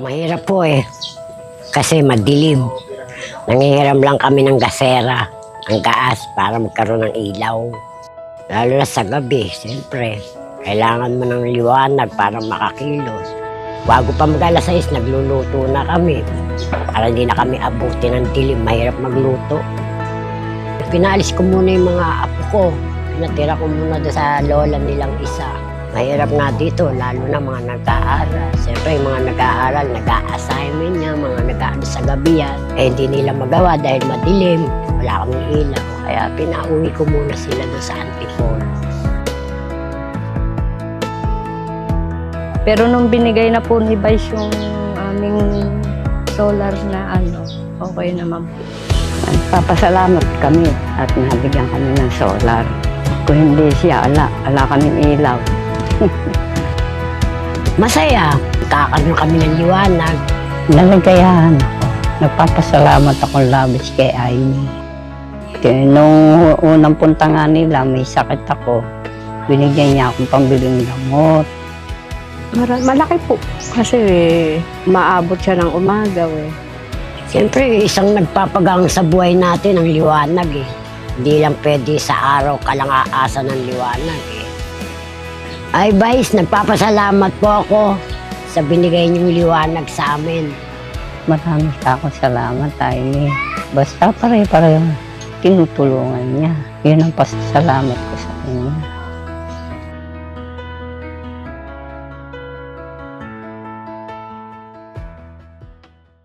Mahirap po eh. Kasi madilim. Nangihiram lang kami ng gasera, ng gaas para magkaroon ng ilaw. Lalo na sa gabi, siyempre. Kailangan mo ng liwanag para makakilos. Bago pa mag alas 6, nagluluto na kami. Para hindi na kami abuti ng dilim, mahirap magluto. Pinaalis ko muna yung mga apo ko. Pinatira ko muna sa lola nilang isa. Mahirap nga dito, lalo na mga nag-aaral. Siyempre, yung mga nag-aaral, nag-a-assignment niya, mga nag-aaral sa gabi yan. Eh, hindi nila magawa dahil madilim. Wala kaming ilaw. Kaya pinauwi ko muna sila doon sa Antipolo. Pero nung binigay na po ni Vice yung aming solar na ano, okay naman po. Papasalamat kami at nabigyan kami ng solar. Kung hindi siya, ala, ala kaming ilaw. Masaya. Kakaroon kami ng liwanag. Nalagayahan ako. Nagpapasalamat ako labis kay. Kaya nung unang punta nga nila, may sakit ako. Binigyan niya akong pambiling gamot. Mara- malaki po. Kasi maabot siya ng umaga eh. Siyempre, isang nagpapagang sa buhay natin ang liwanag eh. Hindi lang pwede sa araw ka lang aasa ng liwanag eh. Ay, Vice, nagpapasalamat po ako sa binigay niyong liwanag sa amin. Maraming ako salamat, Aimee. Basta pare-pareho tinutulungan niya. Yun ang pasasalamat ko sa kanya.